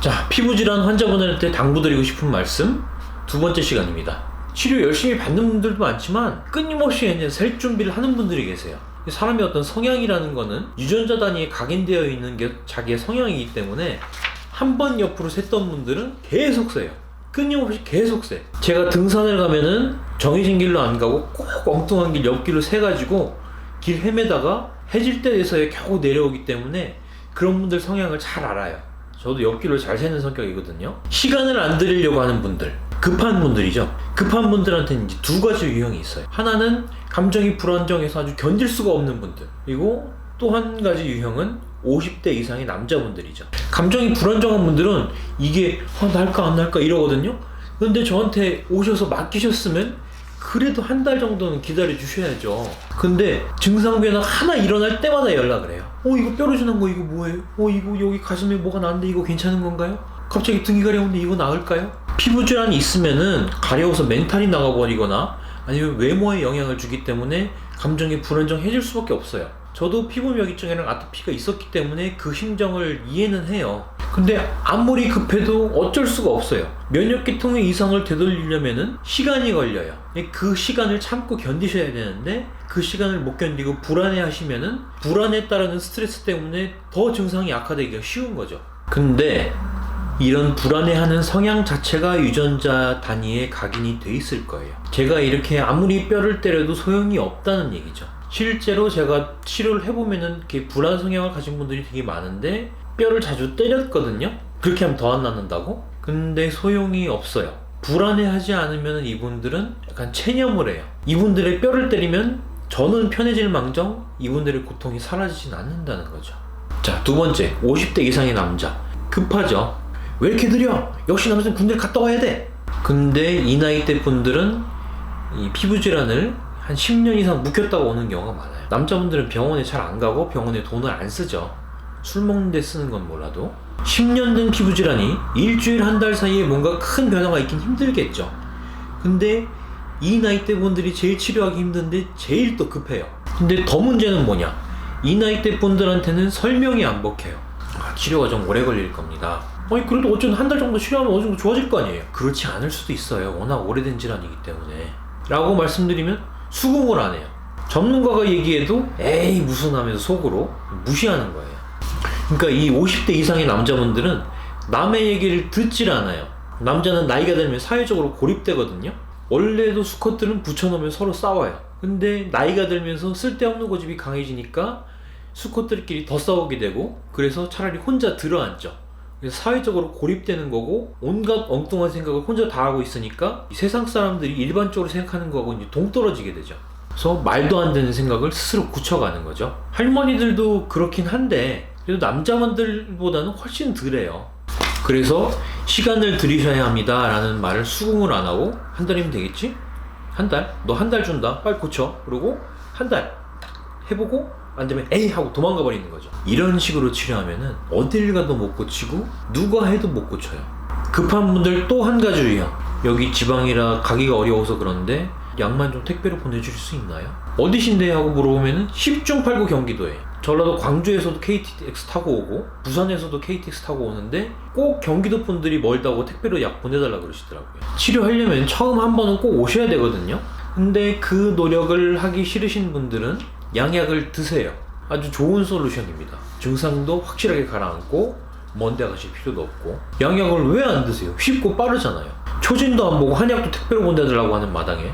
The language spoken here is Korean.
자, 피부질환 환자분들한테 당부드리고 싶은 말씀 두 번째 시간입니다. 치료 열심히 받는 분들도 많지만 끊임없이 이제 셀 준비를 하는 분들이 계세요. 사람의 어떤 성향이라는 거는 유전자 단위에 각인되어 있는 게 자기의 성향이기 때문에 한 번 옆으로 샜던 분들은 계속 세요. 끊임없이 계속 세. 제가 등산을 가면은 정해진 길로 안 가고 꼭 엉뚱한 길 옆길로 세가지고 길 헤매다가 해질 때에서야 겨우 내려오기 때문에 그런 분들 성향을 잘 알아요. 저도 옆길을 잘 세는 성격이거든요. 시간을 안 들이려고 하는 분들, 급한 분들이죠. 급한 분들한테는 이제 두 가지 유형이 있어요. 하나는 감정이 불안정해서 아주 견딜 수가 없는 분들. 그리고 또 한 가지 유형은 50대 이상의 남자분들이죠. 감정이 불안정한 분들은 이게 아, 날까 안 날까 이러거든요. 근데 저한테 오셔서 맡기셨으면 그래도 한 달 정도는 기다려 주셔야죠. 근데 증상 변화 하나 일어날 때마다 연락을 해요. 어 이거 뾰루지난 거 이거 뭐예요? 어 이거 여기 가슴에 뭐가 나는데 이거 괜찮은 건가요? 갑자기 등이 가려운데 이거 나을까요? 피부 질환이 있으면은 가려워서 멘탈이 나가버리거나 아니면 외모에 영향을 주기 때문에 감정이 불안정해질 수밖에 없어요. 저도 피부 명기증이랑 아토피가 있었기 때문에 그 심정을 이해는 해요. 근데 아무리 급해도 어쩔 수가 없어요. 면역계통의 이상을 되돌리려면은 시간이 걸려요. 그 시간을 참고 견디셔야 되는데 그 시간을 못 견디고 불안해 하시면은 불안에 따르는 스트레스 때문에 더 증상이 악화되기가 쉬운 거죠. 근데 이런 불안해하는 성향 자체가 유전자 단위에 각인이 돼 있을 거예요. 제가 이렇게 아무리 뼈를 때려도 소용이 없다는 얘기죠. 실제로 제가 치료를 해보면은 불안 성향을 가진 분들이 되게 많은데 뼈를 자주 때렸거든요. 그렇게 하면 더 안 낫는다고? 근데 소용이 없어요. 불안해하지 않으면 이분들은 약간 체념을 해요. 이분들의 뼈를 때리면 저는 편해질 망정 이분들의 고통이 사라지진 않는다는 거죠. 자, 두 번째, 50대 이상의 남자. 급하죠. 왜 이렇게 느려? 역시 남자는 군대를 갔다 와야 돼. 근데 이 나이 대 분들은 이 피부 질환을 한 10년 이상 묵혔다가 오는 경우가 많아요. 남자분들은 병원에 잘 안 가고 병원에 돈을 안 쓰죠. 술 먹는데 쓰는 건 몰라도 10년 된 피부 질환이 일주일 한 달 사이에 뭔가 큰 변화가 있긴 힘들겠죠. 근데 이 나이대 분들이 제일 치료하기 힘든데 제일 또 급해요. 근데 더 문제는 뭐냐? 이 나이대 분들한테는 설명이 안 먹혀요. 아, 치료가 좀 오래 걸릴 겁니다. 아니 그래도 어쨌든 한 달 정도 치료하면 어느 정도 좋아질 거 아니에요. 그렇지 않을 수도 있어요. 워낙 오래된 질환이기 때문에. 라고 말씀드리면 수긍을 안 해요. 전문가가 얘기해도 에이 무슨 하면서 속으로 무시하는 거예요. 그러니까 이 50대 이상의 남자분들은 남의 얘기를 듣질 않아요. 남자는 나이가 들면 사회적으로 고립되거든요. 원래도 수컷들은 붙여놓으면 서로 싸워요. 근데 나이가 들면서 쓸데없는 고집이 강해지니까 수컷들끼리 더 싸우게 되고 그래서 차라리 혼자 들어앉죠. 그래서 사회적으로 고립되는 거고 온갖 엉뚱한 생각을 혼자 다 하고 있으니까 이 세상 사람들이 일반적으로 생각하는 거하고 이제 동떨어지게 되죠. 그래서 말도 안 되는 생각을 스스로 굳혀가는 거죠. 할머니들도 그렇긴 한데 그래도 남자분들보다는 훨씬 덜해요. 그래서 시간을 들이셔야 합니다라는 말을 수긍을 안 하고 한 달이면 되겠지? 한 달? 너 한 달 준다. 빨리 고쳐. 그리고 한 달 해보고 안 되면 에이 하고 도망가 버리는 거죠. 이런 식으로 치료하면은 어딜 가도 못 고치고 누가 해도 못 고쳐요. 급한 분들 또 한 가지 유형. 여기 지방이라 가기가 어려워서 그런데 약만 좀 택배로 보내줄 수 있나요? 어디신데 하고 물어보면은 10중 8구 경기도에 전라도 광주에서도 KTX 타고 오고 부산에서도 KTX 타고 오는데 꼭 경기도 분들이 멀다고 택배로 약 보내달라 그러시더라고요. 치료하려면 처음 한 번은 꼭 오셔야 되거든요. 근데 그 노력을 하기 싫으신 분들은 양약을 드세요. 아주 좋은 솔루션입니다. 증상도 확실하게 가라앉고 먼 데 가실 필요도 없고 양약을 왜 안 드세요? 쉽고 빠르잖아요. 초진도 안 보고 한약도 택배로 보내달라고 하는 마당에